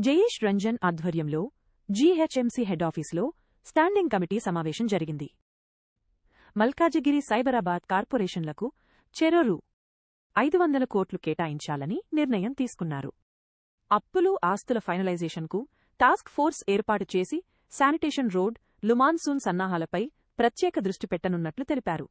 జయేష్ రంజన్ ఆధ్వర్యంలో GHMC head ఆఫీసులో standing committee సమావేశం జరిగింది. మల్కాజిగిరి సైబరాబాద్ కార్పొరేషన్లకు చెరో ఐదు వందల కోట్లు కేటాయించాలని నిర్ణయం తీసుకున్నారు. అప్పులు ఆస్తుల ఫైనలైజేషన్కు టాస్క్ ఫోర్స్ ఏర్పాటు చేసి శానిటేషన్ రోడ్ లుమాన్సూన్ సన్నాహాలపై ప్రత్యేక దృష్టి పెట్టనున్నట్లు తెలిపారు.